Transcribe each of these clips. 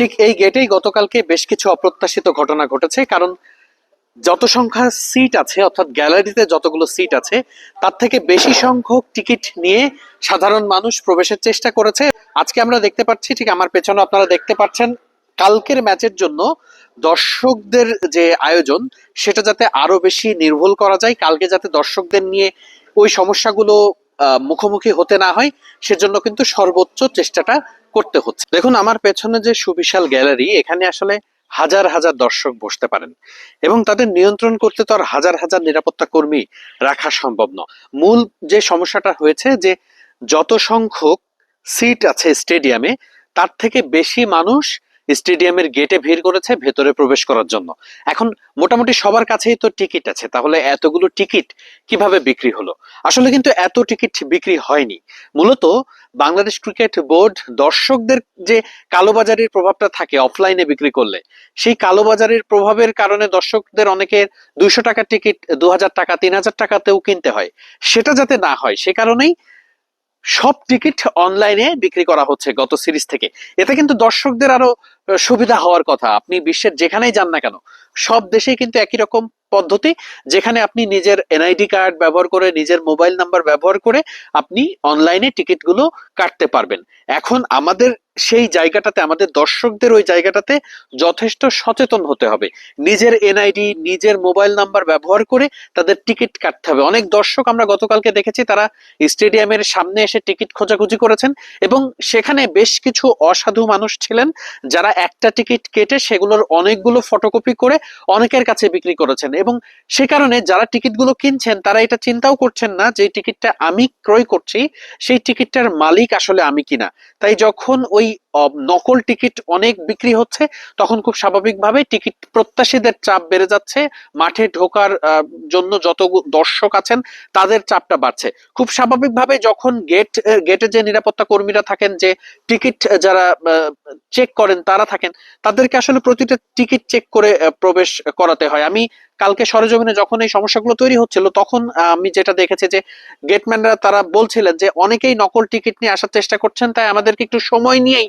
ঠিক এই গেটেই গতকালকে বেশ কিছু অপ্রত্যাশিত ঘটনা ঘটেছে, কারণ যত সংখ্যা সিট আছে, অর্থাৎ গ্যালারিতে যতগুলো সিট আছে, তার থেকে বেশি সংখ্যক টিকিট নিয়ে সাধারণ মানুষ প্রবেশের চেষ্টা করেছে। আজকে আমরা দেখতে পাচ্ছি, ঠিক আমার পেছনে আপনারা দেখতে পাচ্ছেন, কালকের ম্যাচের জন্য দর্শকদের যে আয়োজন, সেটা যাতে আরও বেশি নির্ভুল করা যায়, কালকে যাতে দর্শকদের নিয়ে ওই সমস্যাগুলো মুখোমুখি হতে না হয়, সেজন্য কিন্তু সর্বোচ্চ চেষ্টাটা করতে হচ্ছে। দেখুন, আমার পেছনে যে সুবিশাল গ্যালারি, এখানে আসলে হাজার হাজার দর্শক বসতে পারেন। এবং তাদের নিয়ন্ত্রণ করতে তো আর হাজার হাজার নিরাপত্তা কর্মী রাখা সম্ভব নয়। মূল যে সমস্যাটা হয়েছে যে, যত সংখ্যক সিট আছে স্টেডিয়ামে, তার থেকে বেশি মানুষ স্টেডিয়ামের গেটে ভিড় করেছে ভেতরে প্রবেশ করার জন্য। এখন মোটামুটি সবার কাছেই তো টিকিট আছে, তাহলে এতগুলো টিকিট কীভাবে বিক্রি হলো? আসলে কিন্তু এত টিকিট বিক্রি হয়নি। মূলত বাংলাদেশ ক্রিকেট বোর্ড দর্শকদের যে কালোবাজারির প্রভাবটা থাকে অফলাইনে বিক্রি করলে, সেই কালোবাজারির প্রভাবের কারণে দর্শকদের অনেকের দুইশো টাকার টিকিট দু হাজার টাকা তিন হাজার টাকাতেও কিনতে হয়। সেটা যাতে না হয়, সে কারণেই সব টিকিট অনলাইনে বিক্রি করা হচ্ছে গত সিরিজ থেকে। এতে কিন্তু দর্শকদের আরও সুবিধা হওয়ার কথা। আপনি বিশ্বের যেখানেই যান না কেন, সব দেশেই কিন্তু একই রকম পদ্ধতি, যেখানে আপনি নিজের এনআইডি কার্ড ব্যবহার করে, নিজের মোবাইল নাম্বার ব্যবহার করে, আপনি অনলাইনে টিকিটগুলো কাটতে পারবেন। এখন আমাদের সেই জায়গাটাতে, আমাদের দর্শকদের ওই জায়গাটাতে যথেষ্ট সচেতন হতে হবে। নিজের এনআইডি নিজের মোবাইল নাম্বার ব্যবহার করে তাদের টিকিট কাটতে হবে। অনেক দর্শক আমরা গতকালকে দেখেছি, তারা স্টেডিয়ামের সামনে এসে টিকিট খোঁজাখুঁজি করেছেন এবং সেখানে বেশ কিছু অসাধু মানুষ ছিলেন যারা একটা টিকিট কেটে সেগুলোর অনেকগুলো ফটোকপি করে অনেকের কাছে বিক্রি করেছেন এবং সে কারণে যারা টিকিটগুলো কিনছেন, তারা এটা চিন্তাও করছেন না যে টিকিটটা আমি ক্রয় করছি, সেই টিকিটটার মালিক আসলে আমি কিনা। তাই যখন ওই really নকল টিকিট অনেক বিক্রি হচ্ছে, তখন খুব স্বাভাবিকভাবে টিকিট প্রত্যাশীদের চাপ বেড়ে যাচ্ছে। মাঠে ঢোকার জন্য যত দর্শক আছেন, তাদের চাপটা বাড়ছে। খুব স্বাভাবিকভাবে যখন গেট গেটে যে নিরাপত্তা কর্মীরা থাকেন, যে টিকিট যারা চেক করেন, তারা থাকেন, তাদেরকে আসলে প্রতিটা টিকিট চেক করে প্রবেশ করাতে হয়। আমি কালকে সরেজমিনে যখন এই সমস্যাগুলো তৈরি হচ্ছিল, তখন আমি যেটা দেখেছি যে গেটম্যানরা তারা বলছিলেন যে, অনেকেই নকল টিকিট নিয়ে আসার চেষ্টা করছেন, তাই আমাদেরকে একটু সময় নিয়েই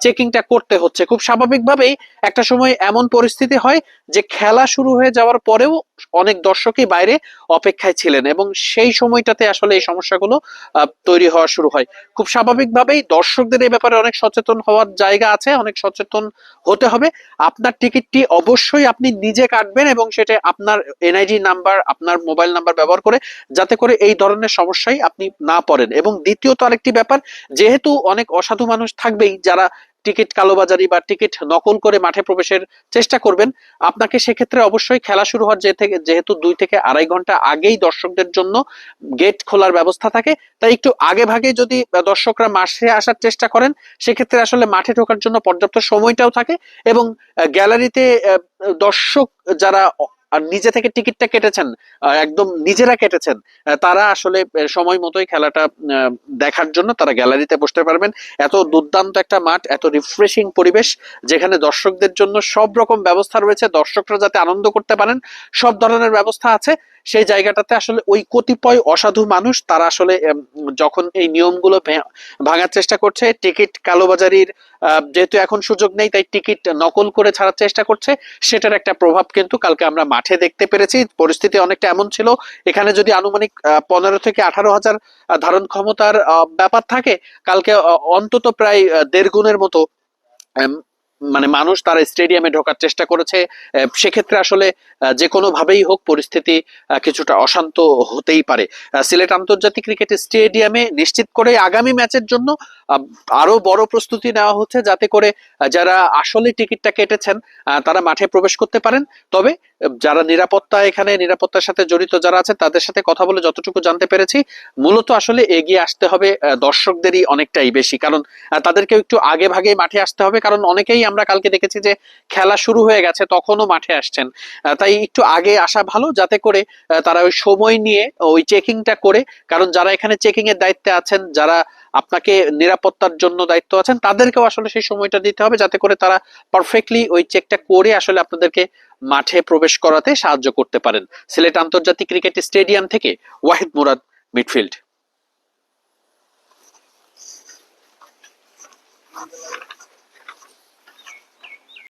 চেকিংটা করতে হচ্ছে। খুব স্বাভাবিকভাবেই একটা সময় এমন পরিস্থিতি হয় যে খেলা শুরু হয়ে যাওয়ার পরেও অনেক দর্শকই বাইরে অপেক্ষায় ছিলেন এবং সেই সময়টাতে আসলে এই সমস্যাগুলো তৈরি হওয়া শুরু হয়। খুব স্বাভাবিকভাবেই দর্শকদের এই ব্যাপারে অনেক সচেতন হওয়ার জায়গা আছে, অনেক সচেতন হতে হবে। আপনার টিকিটটি অবশ্যই আপনি নিজে কাটবেন এবং সেটা আপনার এনআইডি নাম্বার, আপনার মোবাইল নাম্বার ব্যবহার করে যাতে করে এই ধরনের সমস্যায় আপনি না পড়েন। এবং দ্বিতীয়ত আরেকটি ব্যাপার, যেহেতু অনেক অসাধু মানুষ থাকবেই, যারা টিকিট কালোবাজারি বা টিকিট নকল করে মাঠে প্রবেশের চেষ্টা করবেন। আপনাকে সেক্ষেত্রে অবশ্যই খেলা শুরু হওয়ার যে থেকে যেহেতু দুই থেকে আড়াই ঘণ্টা আগেই দর্শকদের জন্য গেট খোলার ব্যবস্থা থাকে, তাই একটু আগে ভাগে যদি দর্শকরা মাঠে আসার চেষ্টা করেন, সেক্ষেত্রে আসলে মাঠে ঢোকার জন্য পর্যাপ্ত সময়টাও থাকে এবং গ্যালারিতে দর্শক যারা আর নিজে থেকে টিকিটটা কেটেছেন একদম নিজেরা কেটেছেন তারা আসলে সময় মতোই খেলাটা দেখার জন্য তারা গ্যালারিতে বসতে পারবেন। এত দুর্দান্ত একটা মাঠ, এত রিফ্রেশিং পরিবেশ, যেখানে দর্শকদের জন্য সব রকম ব্যবস্থা রয়েছে। দর্শকরা যাতে আনন্দ করতে পারেন, সব ধরনের ব্যবস্থা আছে। সেই জায়গাটাতে আসলে ওই কতিপয় অসাধু মানুষ তারা আসলে যখন এই নিয়মগুলো ভাঙার চেষ্টা করছে, টিকিট কালোবাজারির যেহেতু এখন সুযোগ নেই, তাই টিকিট নকল করে ছাড়ার চেষ্টা করছে, সেটার একটা প্রভাব কিন্তু কালকে আমরা মাঠে দেখতে পেরেছি। পরিস্থিতি অনেকটা এমন ছিল। এখানে যদি আনুমানিক পনেরো থেকে আঠারো হাজার ধারণ ক্ষমতার ব্যাপার থাকে, কালকে অন্তত প্রায় দেড় গুণের মতো মানে মানুষ তারা স্টেডিয়ামে ঢোকার চেষ্টা করেছে সেক্ষেত্রে আসলে যে কোনো ভাবেই হোক পরিস্থিতি কিছুটা অশান্ত হতেই পারে। সিলেট আন্তর্জাতিক ক্রিকেট স্টেডিয়ামে নিশ্চিত করে আগামী ম্যাচের জন্য আহ, আরও বড় প্রস্তুতি নেওয়া হচ্ছে যাতে করে যারা আসলে টিকিটটা কেটেছেন তারা মাঠে প্রবেশ করতে পারেন। তবে যারা নিরাপত্তা এখানে নিরাপত্তার সাথে জড়িত যারা আছে তাদের সাথে কথা বলে যতটুকু জানতে পেরেছি মূলত আসলে এগিয়ে আসতে হবে দর্শকদেরই অনেকটাই বেশি। কারণ আহ, তাদেরকেও একটু আগে ভাগে মাঠে আসতে হবে কারণ অনেকেই আমরা কালকে দেখেছি যে খেলা শুরু হয়ে গেছে, তখনও মাঠে আসছেন। তাই একটু আগে আসা ভালো, যাতে করে তারা ওই সময় নিয়ে, ওই চেকিংটা করে, কারণ যারা এখানে চেকিং এর দায়িত্বে আছেন, যারা আপনাকে নিরাপত্তার জন্য দায়িত্ব আছেন, তাদেরকেও আসলে সেই সময়টা দিতে হবে, যাতে করে তারা পারফেক্টলি ওই চেকটা করে আসলে আপনাদেরকে মাঠে প্রবেশ করাতে সাহায্য করতে পারেন। সিলেট আন্তর্জাতিক ক্রিকেট স্টেডিয়াম থেকে ওয়াহিদ মুরাদ, মিডফিল্ড।